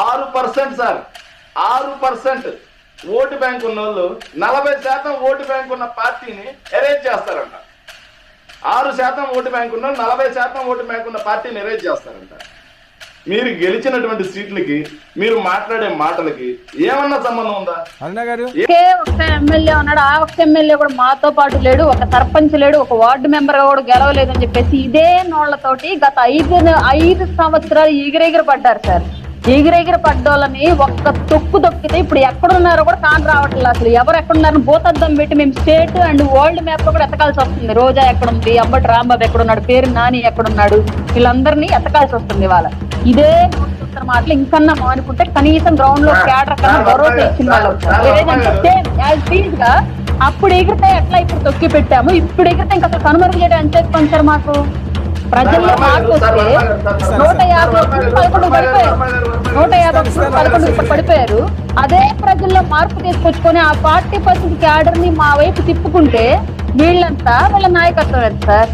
ఆరు percent sir. ఆరు percent. Vote bank ఉన్న వాళ్ళు నలభై శాతం ఓటు బ్యాంక్ ఉన్న పార్టీని ఎరేజ్ చేస్తారంట. ఆరు శాతం ఓటు బ్యాంక్ ఉన్న నలభై శాతం ఓటు బ్యాంక్ ఉన్న పార్టీని ఎరేజ్ చేస్తారంట. మీరు గెలిచినటువంటి సీట్లకి మీరు మాట్లాడే మాటలకి ఏమన్నా సంబంధం ఉందా? ఒక్క ఎమ్మెల్యే ఉన్నాడు? ఆ ఒక్క ఎమ్మెల్యే కూడా మాతో పాటు లేడు ఒక సర్పంచ్ లేడు ఒక వార్డు మెంబర్గా కూడా గెలవలేదని చెప్పేసి ఇదే నోళ్ళతోటి గత ఐదు ఐదు సంవత్సరాలు ఎగిరెగిరి పడ్డారు సార్. ఎగిరెగిరి పడ్డోళ్ళని ఒక్క తొక్కు తొక్కితే ఇప్పుడు ఎక్కడున్నారో కూడా కాని రావట్లేదు అసలు. ఎవరు ఎక్కడున్నారో భూతద్దం పెట్టి మేము స్టేట్ అండ్ వరల్డ్ మ్యాప్లో కూడా ఎతకాల్సి వస్తుంది. రోజా ఎక్కడుంది? అంబటి రాంబాబు ఎక్కడున్నాడు? పేరు నాని ఎక్కడున్నాడు? వీళ్ళందరినీ ఎతకాల్సి వస్తుంది ఇవాళ. ఇదే మాటలు ఇంకన్నా మానుకుంటే కనీసం గ్రౌండ్లో క్యాడర్ కన్నా భరోసా ఇచ్చిన వాళ్ళు. అవుతారు. లేదంటే సేమ్ యాజ్ టీజ్గా అప్పుడు ఎగిరితే ఎట్లా ఇప్పుడు తొక్కి పెట్టాము? ఇప్పుడు ఎగిరితే ఇంకా కనుమరుగు చేయడం ఎంత మాకు? ప్రజల్లో మార్పు వస్తే నూట యాభై పదకొండు పడిపోయారు. నూట యాభై పదకొండు పడిపోయారు. అదే ప్రజల్లో మార్పు తీసుకొచ్చుకొని ఆ పార్టీ పర్సెంట్ క్యాడర్ని మా వైపు తిప్పుకుంటే వీళ్ళంతా వీళ్ళ నాయకత్వం ఎంత? సార్